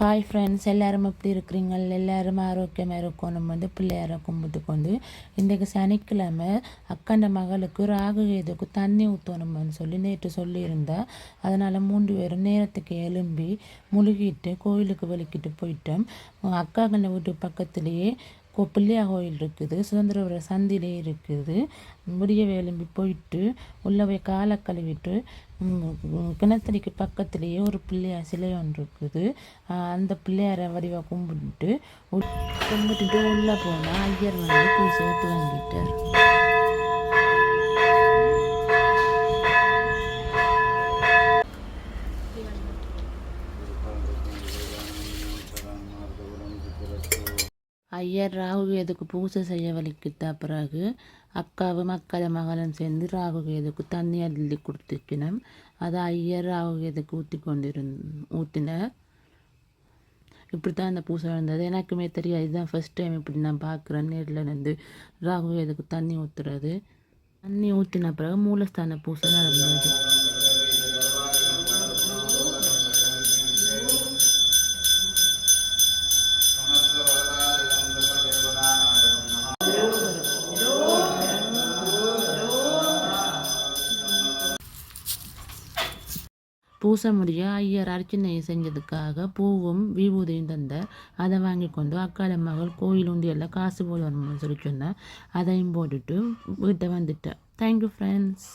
Hi friends எல்லோரும் எப்படி இருக்கிறீங்க எல்லாரும் ஆரோக்கியமாக இருக்கும். நம்ம வந்து பிள்ளையாரை கும்பிட்டு கொண்டு இன்றைக்கு சனிக்கிழமை அக்கண்ட மகளுக்கு ராகு கேதுக்கு தண்ணி ஊற்றணும்னு சொல்லி நேற்று சொல்லியிருந்தா. அதனால் மூன்று பேரும் நேரத்துக்கு எலும்பி முழுகிட்டு கோயிலுக்கு வலிக்கிட்டு போயிட்டோம். அக்கா கண்ட வீட்டு பக்கத்துலேயே பிள்ளையா கோயில் இருக்குது. சுதந்திர சந்திலே இருக்குது. முடிய எழும்பி போயிட்டு உள்ளே போய் காலை கழுவிட்டு கிணத்தடிக்கு பக்கத்துலேயே ஒரு பிள்ளையார் சிலை ஒன்று இருக்குது அந்த பிள்ளையாரை வடிவாக கும்பிட்டுட்டு கும்பிட்டுட்டு உள்ளே போனால் ஐயர் வந்து பூ சேர்த்து வாங்கிட்டார். ஐயர் ராகு எதுக்கு பூஜை செய்ய வலிக்கிட்ட பிறகு அக்காவும் அக்கத மகளும் சேர்ந்து ராகு கேதுக்கு தண்ணி அள்ளி கொடுத்துக்கணும் அதை ஐயர் ராகு கேதுக்கு ஊற்றி கொண்டிருந் ஊற்றினார் இப்படி தான் அந்த பூசை நடந்தது. எனக்குமே தெரியாது. இதுதான் ஃபஸ்ட் டைம் இப்படி நான் பார்க்குறேன். நேரில் இருந்து ராகு கேதுக்கு தண்ணி ஊற்றுறது தண்ணி ஊற்றின பிறகு மூலஸ்தான பூசை நடந்தது. பூசமுடிய ஐயர் அர்ச்சனை செஞ்சதுக்காக பூவும் விபூதியும் தந்தார் அதை வாங்கி கொண்டு அக்கால மகள் கோயில் உண்டியெல்லாம் காசு போல் வரணும்னு சொல்லி சொன்னேன் அதையும் போட்டுட்டு வீட்டை வந்துட்டேன் தேங்க்யூ ஃப்ரெண்ட்ஸ்